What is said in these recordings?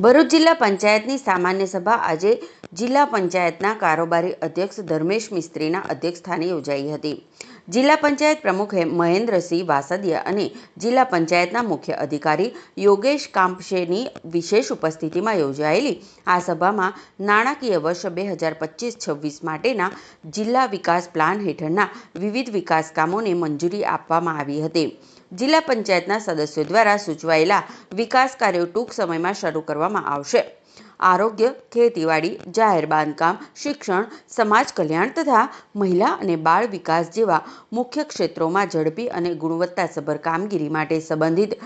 ભરૂચ જિલ્લા પંચાયતની સામાન્ય સભા આજે જિલ્લા પંચાયતના કારોબારી અધ્યક્ષ ધર્મેશ મિસ્ત્રીના અધ્યક્ષસ્થાને યોજાઈ હતી. જિલ્લા પંચાયત પ્રમુખ મહેન્દ્રસિંહ વાસદિયા અને જિલ્લા પંચાયતના મુખ્ય અધિકારી યોગેશ કાંપશેની વિશેષ ઉપસ્થિતિમાં યોજાયેલી આ સભામાં નાણાકીય વર્ષ બે હજાર પચીસ છવ્વીસ માટેના જિલ્લા વિકાસ પ્લાન હેઠળના વિવિધ વિકાસ કામોને મંજૂરી આપવામાં આવી હતી. જિલ્લા પંચાયતના સદસ્યો દ્વારા સૂચવાયેલા વિકાસ કાર્યો ટૂંક સમયમાં શરૂ કરવામાં આવશે. આરોગ્ય, ખેતીવાડી, જાહેર બાંધકામ, શિક્ષણ, સમાજ કલ્યાણ તથા મહિલા અને બાળ વિકાસ જેવા મુખ્ય ક્ષેત્રોમાં ઝડપી અને ગુણવત્તાસભર કામગીરી માટે સંબંધિત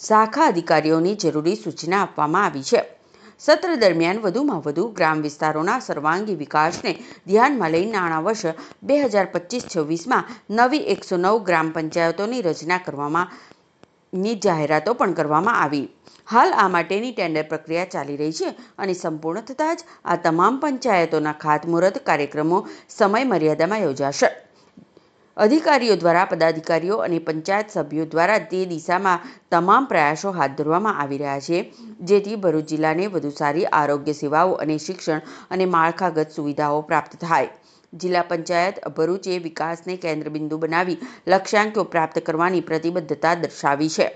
શાખા અધિકારીઓની જરૂરી સૂચના આપવામાં આવી છે. સત્ર દરમિયાન વધુમાં વધુ ગ્રામ વિસ્તારોના સર્વાંગી વિકાસને ધ્યાનમાં લઈ નાણાં વર્ષ બે હજાર પચીસ છવ્વીસમાં નવી એકસો નવ ગ્રામ પંચાયતોની રચના કરવામાં ની જાહેરાતો પણ કરવામાં આવી. હાલ આ માટેની ટેન્ડર પ્રક્રિયા ચાલી રહી છે અને સંપૂર્ણ થતાં જ આ તમામ પંચાયતોના ખાતમુહૂર્ત કાર્યક્રમો સમય મર્યાદામાં યોજાશે. અધિકારીઓ દ્વારા, પદાધિકારીઓ અને પંચાયત સભ્યો દ્વારા તે દિશામાં તમામ પ્રયાસો હાથ ધરવામાં આવી રહ્યા છે. જેથી ભરૂચ જિલ્લાને વધુ સારી આરોગ્ય સેવાઓ અને શિક્ષણ અને માળખાગત સુવિધાઓ પ્રાપ્ત થાય. જિલ્લા પંચાયત ભરૂચે વિકાસને કેન્દ્રબિંદુ બનાવી લક્ષ્યાંકો પ્રાપ્ત કરવાની પ્રતિબદ્ધતા દર્શાવી છે.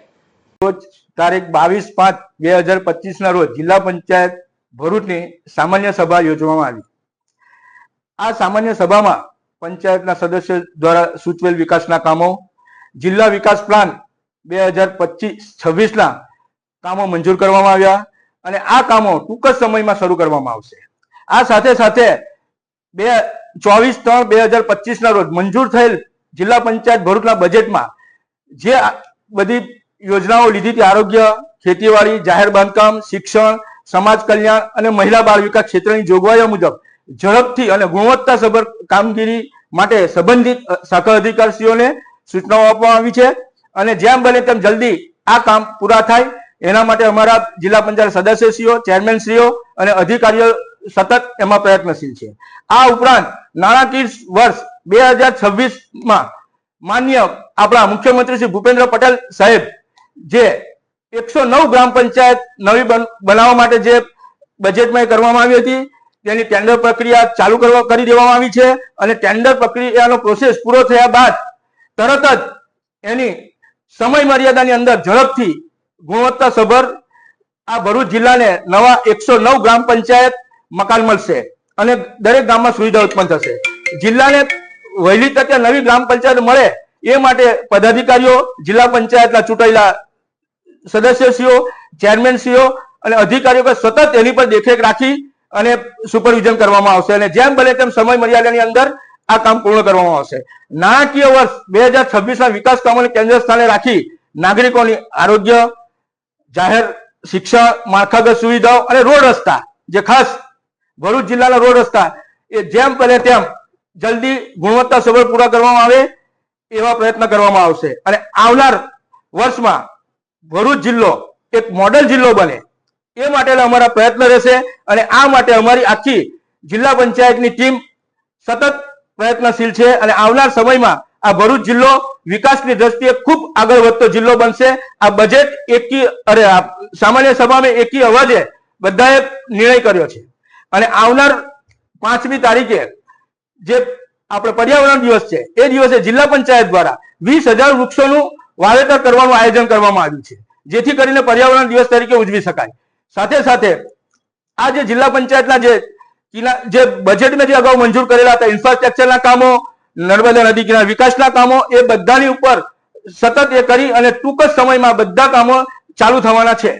રોજ તારીખ બાવીસ પાંચ બે હજાર પચીસ ના રોજ જિલ્લા પંચાયત ભરૂચની સામાન્ય સભા યોજવામાં આવી. આ સામાન્ય સભામાં પંચાયતના સદસ્ય દ્વારા સૂચવેલ વિકાસના કામો. જિલ્લા વિકાસ પ્લાન બે હજાર પચીસ છવ્વીસના કામો મંજૂર કરવામાં આવ્યા અને આ કામો ટૂંક જ સમયમાં શરૂ કરવામાં આવશે. આ સાથે સાથે બે ચોવીસ ત્રણ બે હજાર પચીસ ના રોજ મંજૂર થયેલ જિલ્લા પંચાયત ભરૂચના બજેટમાં જે બધી યોજનાઓ લીધી હતી, આરોગ્ય, ખેતીવાડી, જાહેર બાંધકામ, શિક્ષણ, સમાજ કલ્યાણ અને મહિલા બાળ વિકાસ ક્ષેત્રની જોગવાઈઓ મુજબ ઝડપથી અને ગુણવત્તાસભર કામગીરી માટે સંબંધિત શાખા અધિકારીઓને સૂચનાઓ આપવામાં આવી છે. અને જેમ બને તેમ જલ્દી આ કામ પૂરા થાય. એના માટે અમારા જિલ્લા પંચાયત સદસ્યશ્રીઓ, ચેરમેનશ્રીઓ અને અધિકારીઓ સતત એમાં પ્રયત્નશીલ છે. આ ઉપરાંત નાણાકીય વર્ષ બે હજાર છવ્વીસમાં માન્ય આપણા મુખ્યમંત્રી શ્રી ભૂપેન્દ્ર પટેલ સાહેબ જે એકસો નવ ગ્રામ પંચાયત નવી બન- બનાવવા માટે જે બજેટમાં કરવામાં આવી હતી. તેની ટેન્ડર પ્રક્રિયા ચાલુ કરવા, કરી દેવામાં આવી છે અને ટેન્ડર પ્રક્રિયાનો પ્રોસેસ પૂરો થયા બાદ તરત જ એની સમય મર્યાદાની અંદર ઝડપથી ગુણવત્તાસભર આ ભરૂચ જિલ્લાને નવા એકસો નવ ગ્રામ પંચાયત મકાન મળશે અને દરેક ગામમાં સુવિધા ઉત્પન્ન થશે. જિલ્લાને વહેલી તકે નવી ગ્રામ પંચાયત મળે એ માટે પદાધિકારીઓ, જિલ્લા પંચાયતના ચૂંટાયેલા સદસ્યશ્રીઓ, ચેરમેનશ્રીઓ અને અધિકારીઓ સતત એની પર દેખરેખ રાખી અને સુપરવિઝન કરવામાં આવશે અને જેમ બને તેમ સમય મર્યાદાની અંદર આ કામ પૂર્ણ કરવામાં આવશે. નાણાકીય વર્ષ બે હજાર છવ્વીસના વિકાસ કામોને કેન્દ્ર સ્થાને રાખી નાગરિકોની આરોગ્ય, જાહેર શિક્ષણ માળખાગત સુવિધાઓ અને રોડ રસ્તા, જે ખાસ ભરૂચ જિલ્લાના રોડ રસ્તા, એ જેમ બને તેમ જલ્દી ગુણવત્તા સભર પૂરા કરવામાં આવે એવા પ્રયત્ન કરવામાં આવશે. અને આવનાર વર્ષમાં ભરૂચ જિલ્લો એક મોડેલ જિલ્લો બને. એ માટેના અમારા પ્રયત્ન રહેશે અને આ માટે અમારી આખી જિલ્લા પંચાયતની ટીમ સતત પ્રયત્નશીલ છે અને આવનાર સમયમાં આ ભરૂચ જિલ્લો વિકાસની દ્રષ્ટિએ ખૂબ આગળ વધતો જિલ્લો બનશે. આ બજેટ એકી અરે સામાન્ય સભામાં એકી અવાજે બધાએ નિર્ણય કર્યો છે. અને આવનાર પાંચમી તારીખે જે આપણે પર્યાવરણ દિવસ છે, એ દિવસે જિલ્લા પંચાયત દ્વારા વીસ હજાર વૃક્ષોનું વાવેતર કરવાનું આયોજન કરવામાં આવ્યું છે. જેથી કરીને પર્યાવરણ દિવસ તરીકે ઉજવી શકાય. સાથે સાથે આ જે જિલ્લા પંચાયતના જે જે બજેટમાં જે અગાઉ મંજૂર કરેલા હતા ઇન્ફ્રાસ્ટ્રક્ચરના કામો, નર્મદા નદી કિનારા વિકાસના કામો, એ બધાની ઉપર સતત એ કરી અને ટૂંક જ સમયમાં બધા કામો ચાલુ થવાના છે.